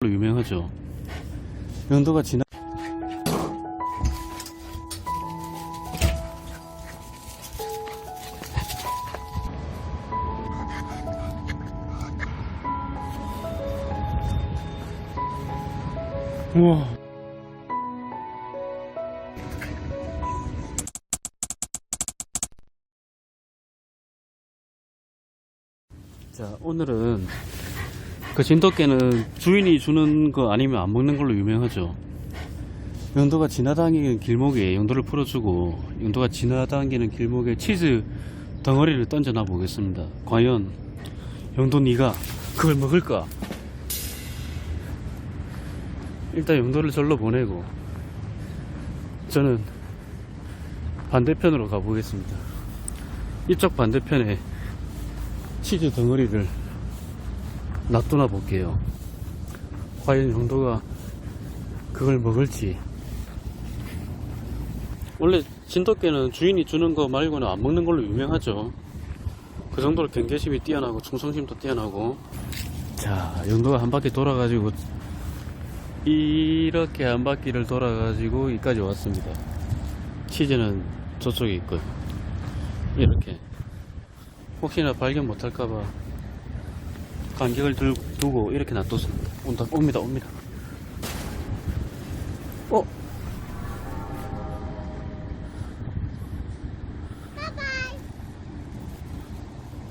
걸로 유명하죠. 영도가 지나 우와. 자, 오늘은 그 진돗개는 주인이 주는 거 아니면 안 먹는 걸로 유명하죠. 영도가 지나다니는 길목에 영도를 풀어주고 영도가 지나다니는 길목에 치즈 덩어리를 던져놔 보겠습니다. 과연 영도 니가 그걸 먹을까? 일단 영도를 절로 보내고 저는 반대편으로 가보겠습니다. 이쪽 반대편에 치즈 덩어리를 놔두나 볼게요. 과연 영도가 그걸 먹을지. 원래 진돗개는 주인이 주는 거 말고는 안 먹는 걸로 유명하죠. 그 정도로 경계심이 뛰어나고 충성심도 뛰어나고. 자, 영도가 한 바퀴 돌아가지고 이렇게 한 바퀴를 돌아가지고 여기까지 왔습니다. 치즈는 저쪽에 있고요. 이렇게. 혹시나 발견 못할까봐 간격을 들, 두고 이렇게 놔뒀습니다. 온다, 옵니다, 옵니다. 어?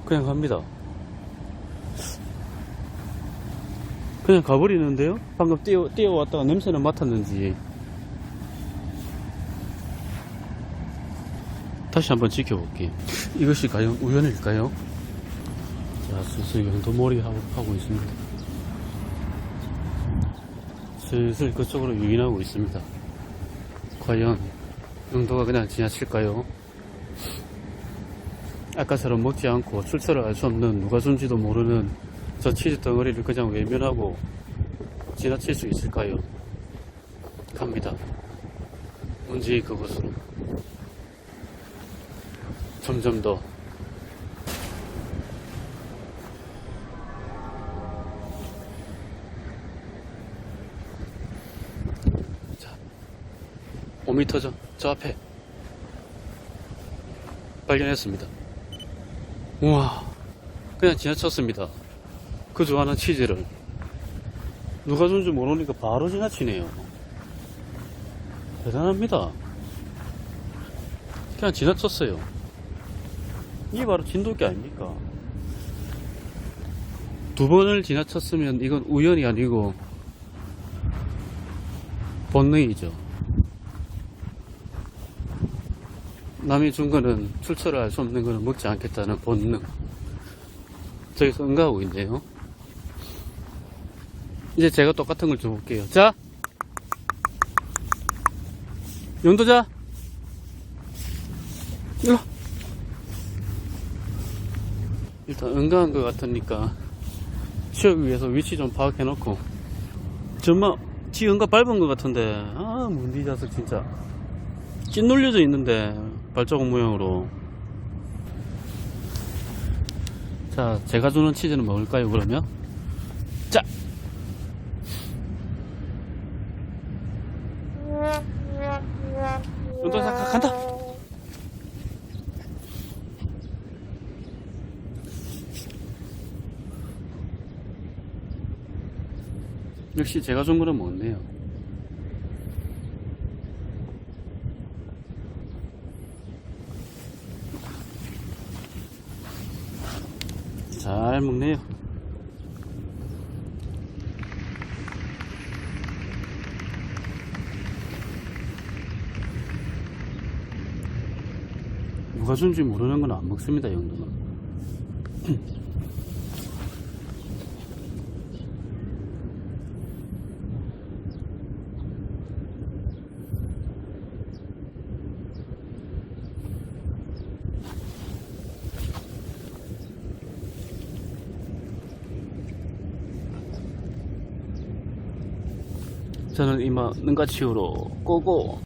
그냥 갑니다. 그냥 가버리는데요? 방금 뛰어, 뛰어왔다가 냄새는 맡았는지. 다시 한번 지켜볼게요. 이것이 과연 우연일까요? 자, 슬슬 연도몰이 하고, 하고 있습니다. 슬슬 그쪽으로 유인하고 있습니다. 과연 영도가 그냥 지나칠까요? 아까처럼 먹지 않고 출처를 알 수 없는 누가 준지도 모르는 저 치즈 덩어리를 그냥 외면하고 지나칠 수 있을까요? 갑니다. 문제의 그것으로. 점점 더 5m 전, 저 앞에 발견했습니다. 우와, 그냥 지나쳤습니다. 그 좋아하는 치즈를 누가 준줄 모르니까 바로 지나치네요. 대단합니다. 그냥 지나쳤어요. 이게 바로 진돗개 아닙니까? 두 번을 지나쳤으면 이건 우연이 아니고 본능이죠. 남이 준 거는 출처를 알 수 없는 거는 먹지 않겠다는 본능. 저기서 응가하고 있네요. 이제 제가 똑같은 걸 줘볼게요. 자! 용도자! 일로! 일단 응가한 것 같으니까 치우기 위해서 위치 좀 파악해놓고 정말 지 응가 밟은 것 같은데 아 문디 자석 진짜 찐 눌려져 있는데 발자국 모양으로. 자 제가 주는 치즈는 먹을까요 그러면? 자! 가- 간다! 역시 제가 준 거는 먹네요. 잘 먹네요. 누가 준지 모르는 건 안 먹습니다, 이 정도는. 저는 이만 능가치우로 꼬고